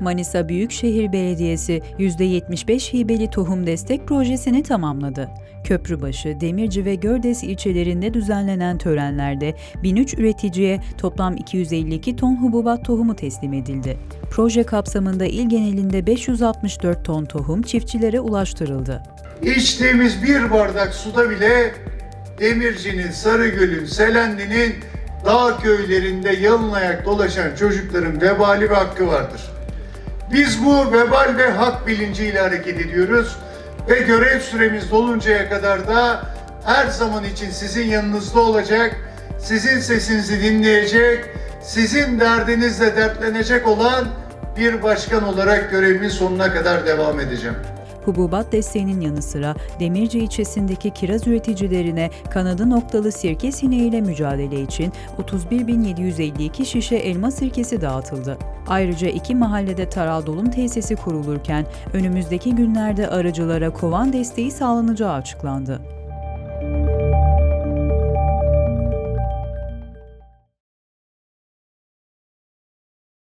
Manisa Büyükşehir Belediyesi %75 hibeli tohum destek projesini tamamladı. Köprübaşı, Demirci ve Gördes ilçelerinde düzenlenen törenlerde 1003 üreticiye toplam 252 ton hububat tohumu teslim edildi. Proje kapsamında il genelinde 564 ton tohum çiftçilere ulaştırıldı. İçtiğimiz bir bardak suda bile Demirci'nin, Sarıgöl'ün, Selendi'nin dağ köylerinde yalın ayak dolaşan çocukların vebali ve hakkı vardır. Biz bu vebal ve hak bilinciyle hareket ediyoruz ve görev süremiz doluncaya kadar da her zaman için sizin yanınızda olacak, sizin sesinizi dinleyecek, sizin derdinizle dertlenecek olan bir başkan olarak görevimin sonuna kadar devam edeceğim. Hububat desteğinin yanı sıra Demirci ilçesindeki kiraz üreticilerine kanadı noktalı sirke sineğiyle mücadele için 31.752 şişe elma sirkesi dağıtıldı. Ayrıca iki mahallede taral dolum tesisi kurulurken önümüzdeki günlerde arıcılara kovan desteği sağlanacağı açıklandı.